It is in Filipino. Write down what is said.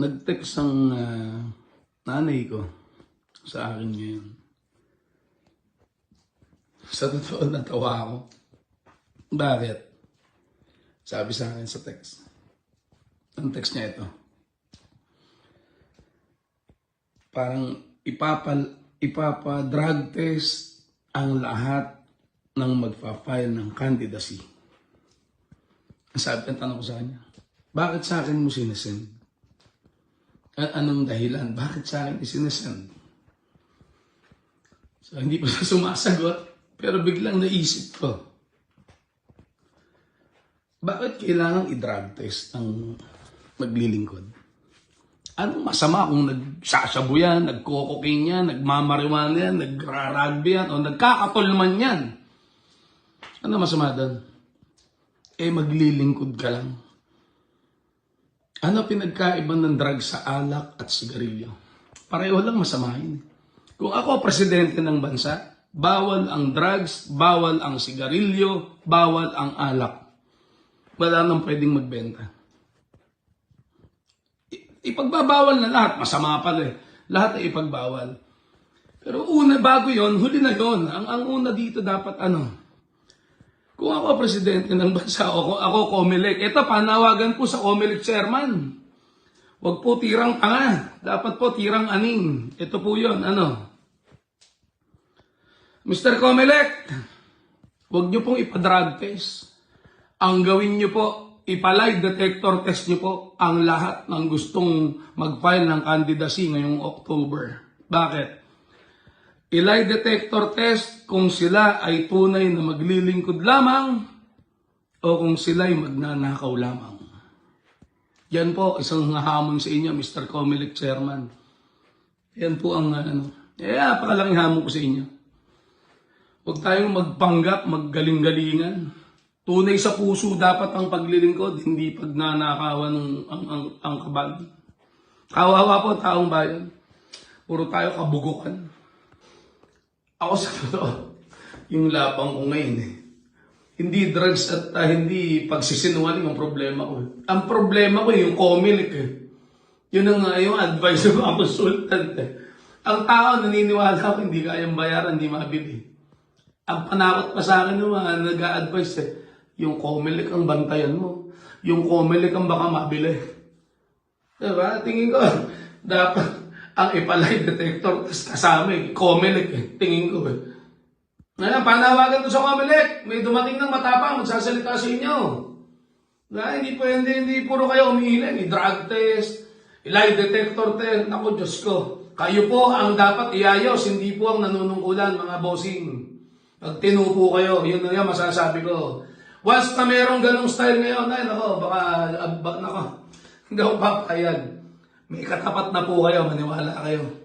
nag-text ang ah, nanay ko sa akin ngayon. Sa totoo, natawa ako. Bakit? Sabi sa akin sa text. Ang text niya ito. Parang ipapal, ipapa-drug test ang lahat ng magpa-file ng candidacy. Sabi, ang tanong ko sa kanya, bakit sa akin mo sinesend? Anong dahilan? Bakit sa akin isinesend? So, hindi pa siya sumasagot, pero biglang naisip ko, bakit kailangan i-drug test ng maglilingkod? Anong masama kung nagsasabu yan, nagkokoking yan, nagmamariwan yan, nagrarugby yan, o nagkakatulman yan? Ano masama doon? Eh, maglilingkod ka lang. Ano pinagkaiba ng drug sa alak at sigarilyo? Pareho lang masama. Kung ako presidente ng bansa, bawal ang drugs, bawal ang sigarilyo, bawal ang alak. Wala nang pwedeng magbenta. Ipagbabawal na lahat, masama pala eh. Lahat ay ipagbawal. Pero una, bago yon huli na yon Ang, ang una dito dapat ano, kung ako presidente ng bansa, ako, ako Comelec, ito panawagan po sa Comelec chairman. Huwag po tirang tanga. Dapat po tirang aning. Ito po yon ano. Mr. Comelec, huwag niyo pong ipa-drug test. Ang gawin niyo po, ipa-lie detector test niyo po ang lahat ng gustong mag-file ng candidacy ngayong October. Bakit? I-lie detector test kung sila ay tunay na maglilingkod lamang o kung sila ay magnanakaw lamang. Yan po, isang hamon sa inyo, Mr. Comelec Chairman. Yan po ang ano. Eh, napakalaking hamon ko sa inyo. Huwag tayong magpanggap, maggaling-galingan. Tunay sa puso dapat ang paglilingkod, hindi pagnanakawan ng ang, ang, ang kabal. Kawawa po taong bayan. Puro tayo kabugukan. Ako sa totoo, yung lapang ko ngayon eh. Hindi drugs at ah, hindi pagsisinungaling ang problema ko. eh. Ang problema ko yung comic eh. Yun ang nga yung advice ng mga consultant eh. Ang tao naniniwala ko hindi kayang bayaran, hindi mabili. Ang panakot pa sa akin ng mga nag-a-advise eh, yung Comelec ang bantayan mo. Yung Comelec ang baka mabili. Diba? Tingin ko, dapat ang ipalay detector kasama eh, Comelec eh. Tingin ko eh. Ngayon, panawagan ko sa Comelec. May dumating ng matapang, magsasalita sa inyo. Na, hindi po, hindi, puro kayo umiilan. I-drug test, i-lie detector test. Naku, Diyos ko. Kayo po ang dapat iayos, hindi po ang nanunungkulan, mga bossing. Pag tinupo kayo, yun na yan masasabi ko. Once na merong ganong style ngayon, ay nako, baka, ab, nako, hindi ako papayag. May katapat na po kayo, maniwala kayo.